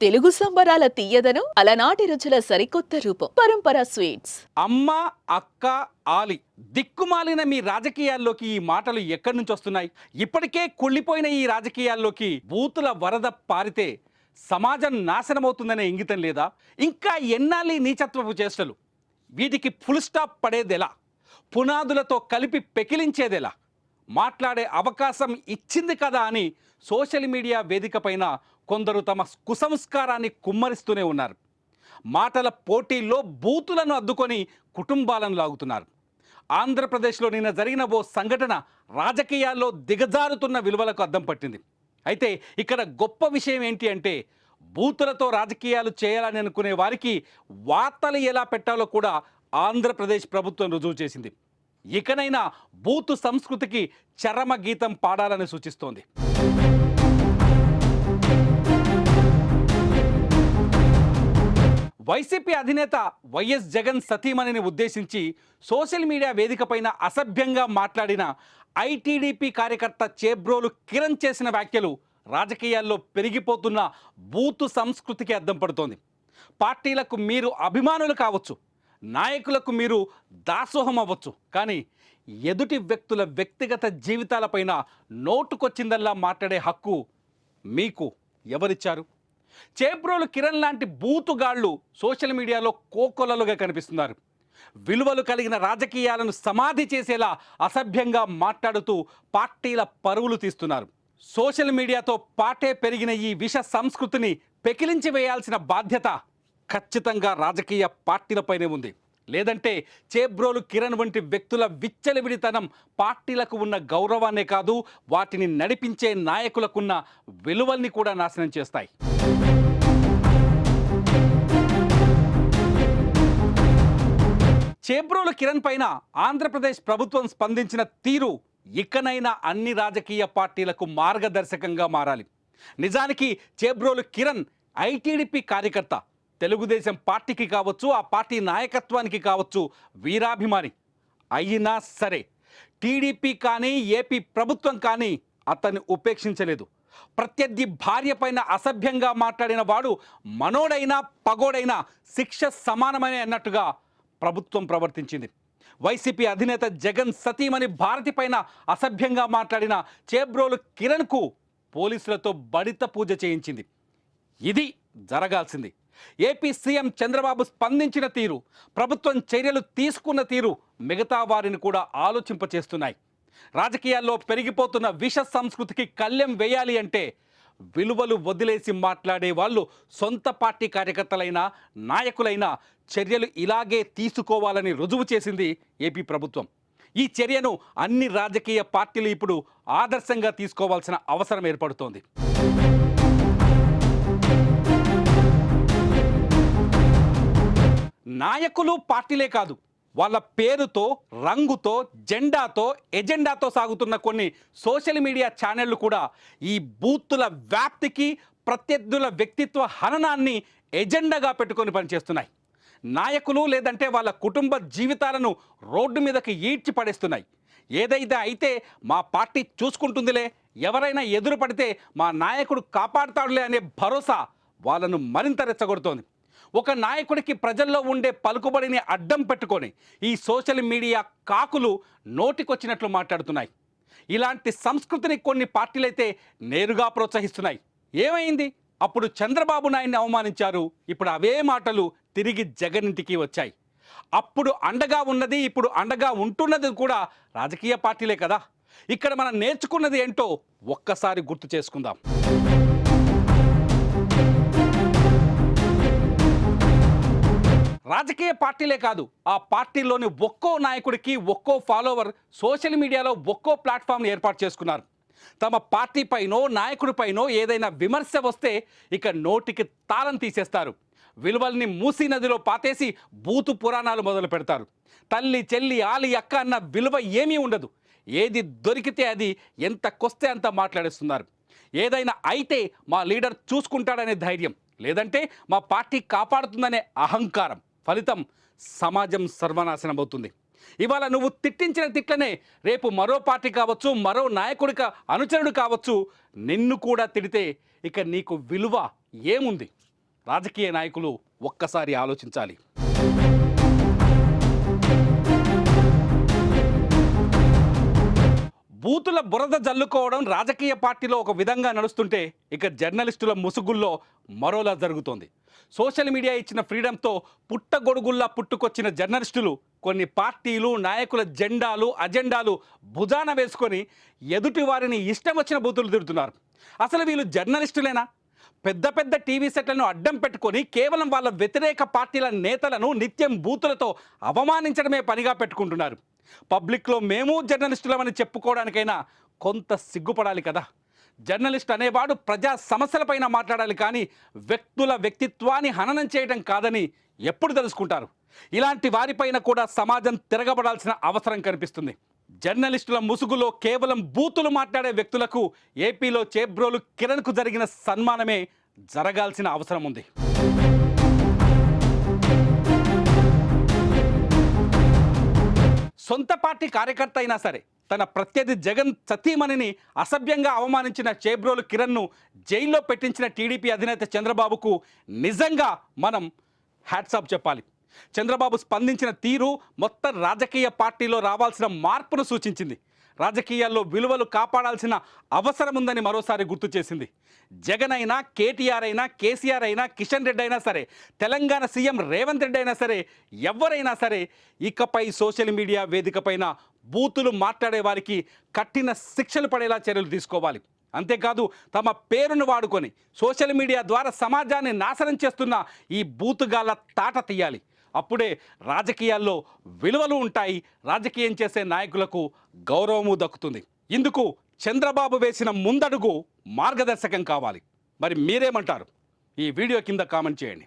తెలుగు సంబరాల తీయదనం అలనాటి రుచుల సరికొత్త రూపం. పరంపర స్వీట్స్. అమ్మ అక్క ఆలి దిక్కుమాలిన మీ రాజకీయాల్లోకి ఈ మాటలు ఎక్కడి నుంచి వస్తున్నాయి? ఇప్పటికే కుళ్ళిపోయిన ఈ రాజకీయాల్లోకి బూతుల వరద పారితే సమాజం నాశనమవుతుందనే ఇంగితం లేదా? ఇంకా ఎన్నాలి నీచత్వపు చేష్టలు? వీటికి ఫుల్ స్టాప్ పడేదెలా? పునాదులతో కలిపి పెకిలించేదెలా? మాట్లాడే అవకాశం ఇచ్చింది కదా అని సోషల్ మీడియా వేదికపైన కొందరు తమ కుసంస్కారాన్ని కుమ్మరిస్తూనే ఉన్నారు. మాటల పోటీల్లో బూతులను అద్దుకొని కుటుంబాలను లాగుతున్నారు. ఆంధ్రప్రదేశ్లో నిన్న జరిగిన ఓ సంఘటన రాజకీయాల్లో దిగజారుతున్న విలువలకు అద్దం పట్టింది. అయితే ఇక్కడ గొప్ప విషయం ఏంటి అంటే బూతులతో రాజకీయాలు చేయాలని అనుకునే వారికి వార్తలు ఎలా పెట్టాలో కూడా ఆంధ్రప్రదేశ్ ప్రభుత్వం రుజువు చేసింది. ఇకనైనా బూతు సంస్కృతికి చరమ గీతం పాడాలని సూచిస్తోంది. వైసీపీ అధినేత వైఎస్ జగన్ సతీమణిని ఉద్దేశించి సోషల్ మీడియా వేదికపైన అసభ్యంగా మాట్లాడిన ఐటీడీపీ కార్యకర్త చేబ్రోలు కిరణ్ చేసిన వ్యాఖ్యలు రాజకీయాల్లో పెరిగిపోతున్న బూతు సంస్కృతికి అద్దం పడుతోంది. పార్టీలకు మీరు అభిమానులు కావచ్చు. నాయకులకు మీరు దాసోహం అవ్వచ్చు కానీ ఎదుటి వ్యక్తుల వ్యక్తిగత జీవితాలపైన నోటుకొచ్చిందల్లా మాట్లాడే హక్కు మీకు ఎవరిచ్చారు? చేబ్రోలు కిరణ్ లాంటి బూతుగాళ్ళు సోషల్ మీడియాలో కోకొలలుగా కనిపిస్తున్నారు. విలువలు కలిగిన రాజకీయాలను సమాధి చేసేలా అసభ్యంగా మాట్లాడుతూ పార్టీల పరువులు తీస్తున్నారు. సోషల్ మీడియాతో పాటే పెరిగిన ఈ విష సంస్కృతిని పెకిలించి వేయాల్సిన బాధ్యత ఖచ్చితంగా రాజకీయ పార్టీలపైనే ఉంది. లేదంటే చేబ్రోలు కిరణ్ వంటి వ్యక్తుల విచ్చలవిడితనం పార్టీలకు ఉన్న గౌరవాన్నే కాదు వాటిని నడిపించే నాయకులకున్న విలువల్ని కూడా నాశనం చేస్తాయి. చేబ్రోలు కిరణ్ పైన ఆంధ్రప్రదేశ్ ప్రభుత్వం స్పందించిన తీరు ఇకనైనా అన్ని రాజకీయ పార్టీలకు మార్గదర్శకంగా మారాలి. నిజానికి చేబ్రోలు కిరణ్ ఐటీడీపీ కార్యకర్త తెలుగుదేశం పార్టీకి కావచ్చు ఆ పార్టీ నాయకత్వానికి కావచ్చు వీరాభిమాని అయినా సరే టీడీపీ కానీ ఏపీ ప్రభుత్వం కానీ అతన్ని ఉపేక్షించలేదు. ప్రత్యర్థి భార్య పైన అసభ్యంగా మాట్లాడిన వాడు మనోడైనా పగోడైనా శిక్ష సమానమని అన్నట్టుగా ప్రభుత్వం ప్రవర్తించింది. వైసీపీ అధినేత జగన్ సతీమణి భారతి పైన అసభ్యంగా మాట్లాడిన చేబ్రోలు కిరణ్కు పోలీసులతో బడిత పూజ చేయించింది. ఇది జరగాల్సింది. ఏపీ సీఎం చంద్రబాబు స్పందించిన తీరు ప్రభుత్వం చర్యలు తీసుకున్న తీరు మిగతా వారిని కూడా ఆలోచింపచేస్తున్నాయి. రాజకీయాల్లో పెరిగిపోతున్న విష సంస్కృతికి కళ్ళెం వేయాలి అంటే విలువలు వదిలేసి మాట్లాడే వాళ్ళు సొంత పార్టీ కార్యకర్తలైనా నాయకులైనా చర్యలు ఇలాగే తీసుకోవాలని రుజువు చేసింది ఏపీ ప్రభుత్వం. ఈ చర్యను అన్ని రాజకీయ పార్టీలు ఇప్పుడు ఆదర్శంగా తీసుకోవాల్సిన అవసరం ఏర్పడుతోంది. నాయకులు పార్టీలే కాదు వాళ్ళ పేరుతో రంగుతో జెండాతో ఎజెండాతో సాగుతున్న కొన్ని సోషల్ మీడియా ఛానళ్ళు కూడా ఈ బూతుల వ్యాప్తికి ప్రత్యర్థుల వ్యక్తిత్వ హననాన్ని ఎజెండాగా పెట్టుకొని పనిచేస్తున్నాయి. నాయకులు లేదంటే వాళ్ళ కుటుంబ జీవితాలను రోడ్డు మీదకి ఈడ్చి పడేస్తున్నాయి. ఏదైతే అయితే మా పార్టీ చూసుకుంటుందిలే ఎవరైనా ఎదురు పడితే మా నాయకుడు కాపాడుతాడులే అనే భరోసా వాళ్ళను మరింత రెచ్చగొడుతోంది. ఒక నాయకుడికి ప్రజల్లో ఉండే పలుకుబడిని అడ్డం పెట్టుకొని ఈ సోషల్ మీడియా కాకులు నోటికొచ్చినట్లు మాట్లాడుతున్నాయి. ఇలాంటి సంస్కృతిని కొన్ని పార్టీలైతే నేరుగా ప్రోత్సహిస్తున్నాయి. ఏమైంది? అప్పుడు చంద్రబాబు నాయుడిని అవమానించారు. ఇప్పుడు అవే మాటలు తిరిగి జగన్ ఇంటికి వచ్చాయి. అప్పుడు అండగా ఉన్నది ఇప్పుడు అండగా ఉంటున్నది కూడా రాజకీయ పార్టీలే కదా. ఇక్కడ మనం నేర్చుకున్నది ఏంటో ఒక్కసారి గుర్తు చేసుకుందాం. రాజకీయ పార్టీలే కాదు ఆ పార్టీలోని ఒక్కో నాయకుడికి ఒక్కో ఫాలోవర్ సోషల్ మీడియాలో ఒక్కో ప్లాట్ఫామ్ని ఏర్పాటు చేసుకున్నారు. తమ పార్టీపైనో నాయకుడిపైనో ఏదైనా విమర్శ వస్తే ఇక నోటికి తాళం తీసేస్తారు. విలువల్ని మూసీ నదిలో పాతేసి బూతు పురాణాలు మొదలు పెడతారు. తల్లి చెల్లి ఆలి అక్క అన్న విలువ ఏమీ ఉండదు. ఏది దొరికితే అది ఎంత కొస్తే అంత మాట్లాడేస్తున్నారు. ఏదైనా అయితే మా లీడర్ చూసుకుంటాడనే ధైర్యం. లేదంటే మా పార్టీ కాపాడుతుందనే అహంకారం. ఫలితం సమాజం సర్వనాశనం అవుతుంది. ఇవాళ నువ్వు తిట్టించిన తిట్లనే రేపు మరో పార్టీ కావచ్చు మరో నాయకుడిక అనుచరుడు కావచ్చు నిన్ను కూడా తిడితే ఇక నీకు విలువ ఏముంది? రాజకీయ నాయకులు ఒక్కసారి ఆలోచించాలి. బూతుల బురద జల్లుకోవడం రాజకీయ పార్టీలో ఒక విధంగా నడుస్తుంటే ఇక జర్నలిస్టుల ముసుగుల్లో మరోలా జరుగుతోంది. సోషల్ మీడియా ఇచ్చిన ఫ్రీడంతో పుట్టగొడుగుల్లా పుట్టుకొచ్చిన జర్నలిస్టులు కొన్ని పార్టీలు నాయకుల జెండాలు అజెండాలు భుజాన వేసుకొని ఎదుటి వారిని ఇష్టం వచ్చిన బూతులు తిడుతున్నారు. అసలు వీళ్ళు జర్నలిస్టులేనా? పెద్ద పెద్ద టీవీ సెట్లను అడ్డం పెట్టుకొని కేవలం వాళ్ళ వ్యతిరేక పార్టీల నేతలను నిత్యం బూతులతో అవమానించడమే పనిగా పెట్టుకుంటున్నారు. పబ్లిక్లో మేము జర్నలిస్టులమని చెప్పుకోవడానికైనా కొంత సిగ్గుపడాలి కదా. జర్నలిస్ట్ అనేవాడు ప్రజా సమస్యలపైన మాట్లాడాలి కానీ వ్యక్తుల వ్యక్తిత్వాన్ని హననం చేయడం కాదని ఎప్పుడు తెలుసుకుంటారు. ఇలాంటి వారిపైన కూడా సమాజం తిరగబడాల్సిన అవసరం కనిపిస్తుంది. జర్నలిస్టుల ముసుగులో కేవలం బూతులు మాట్లాడే వ్యక్తులకు ఏపీలో చేబ్రోలు కిరణ్కు జరిగిన సన్మానమే జరగాల్సిన అవసరం ఉంది. సొంత పార్టీ కార్యకర్త అయినా సరే తన ప్రత్యర్థి జగన్ సతీమణిని అసభ్యంగా అవమానించిన చేబ్రోలు కిరణ్ను జైల్లో పెట్టించిన టీడీపీ అధినేత చంద్రబాబుకు నిజంగా మనం హ్యాట్సాప్ చెప్పాలి. చంద్రబాబు స్పందించిన తీరు మొత్తం రాజకీయ పార్టీలో రావాల్సిన మార్పును సూచించింది. రాజకీయాల్లో విలువలు కాపాడాల్సిన అవసరం ఉందని మరోసారి గుర్తు చేసింది. జగన్ అయినా కేటీఆర్ అయినా కేసీఆర్ అయినా కిషన్ రెడ్డి అయినా సరే తెలంగాణ సీఎం రేవంత్ రెడ్డి అయినా సరే ఎవరైనా సరే ఇకపై సోషల్ మీడియా వేదికపైన బూతులు మాట్లాడే వారికి కఠిన శిక్షలు పడేలా చర్యలు తీసుకోవాలి. అంతేకాదు తమ పేరును వాడుకొని సోషల్ మీడియా ద్వారా సమాజాన్ని నాశనం చేస్తున్న ఈ బూతుగాల తాట తీయాలి. అప్పుడే రాజకీయాల్లో విలువలు ఉంటాయి. రాజకీయం చేసే నాయకులకు గౌరవము దక్కుతుంది. ఇందుకు చంద్రబాబు వేసిన ముందడుగు మార్గదర్శకం కావాలి. మరి మీరేమంటారు? ఈ వీడియో కింద కామెంట్ చేయండి.